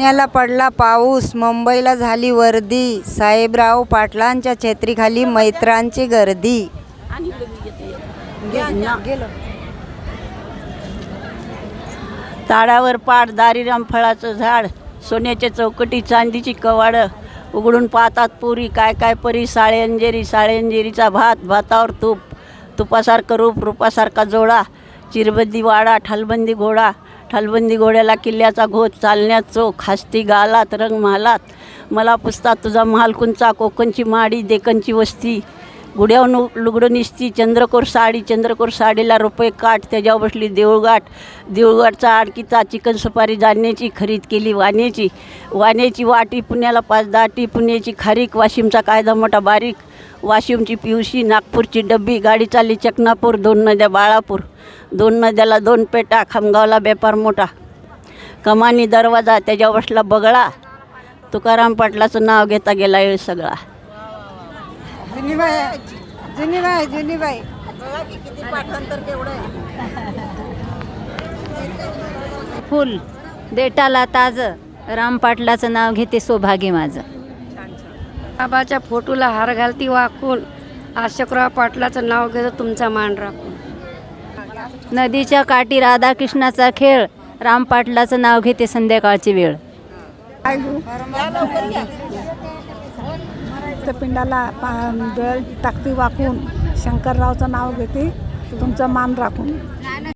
पुण्याला पडला पाऊस. मुंबईला झाली वर्दी. साहेबराव पाटलांच्या छत्रीखाली मैत्रांची गर्दी. ताडावर पाट दारीराम फळाचं झाड सोन्याच्या चौकटी चांदीची कवाडं उघडून पाहतात पुरी काय काय परी साळे अंजेरी साळे अंजेरीचा भात भातावर तूप तुपासारखं रूप रूपासारखा जोडा चिरबंदी वाडा ठालबंदी घोडा ठालबंदी घोड्याला किल्ल्याचा घोत चालण्यात चोख हास्ती गालात रंग महालात मला पुसतात तुझा महालकुंचा कोकणची माडी देकनची वस्ती. गुड्यावर लुगडं निसती चंद्रकोर साडी चंद्रकोर साडीला रुपये काठ त्याच्यावर बसली देऊळगाठ. देऊळगाठचा आडकीचा चिकन सुपारी जाण्याची खरीद केली वाण्याची. वाण्याची वाटी पुण्याला पाच दाटी पुण्याची खारीक वाशिमचा कायदा मोठा बारीक. वाशिमची पिवशी नागपूरची डब्बी गाडी चालली चकनापूर दोन नद्या बाळापूर. दोन नद्याला दोन पेटा खामगावला व्यापार मोठा. कमानी दरवाजा त्याच्यावर बसला बगळा. तुकाराम पाटलाचं नाव घेता गेला सगळा. वेळ सगळा जुनीबाई जुनीबाई. जुनीबाई फुल देटाला ताजं राम पाटलाचं नाव घेते सौभाग्य माझं. बाबाच्या फोटोला हार घालती वाकून अशोकराव पाटलाचं नाव घेतं तुमचा मान राखून. नदीच्या काठी राधाकृष्णाचा खेळ राम पाटलाचं नाव घेते संध्याकाळची वेळ. पिंडाला पा बेळ टाकती वाकून. शंकररावचं नाव घेते. तुमचं मान राखून.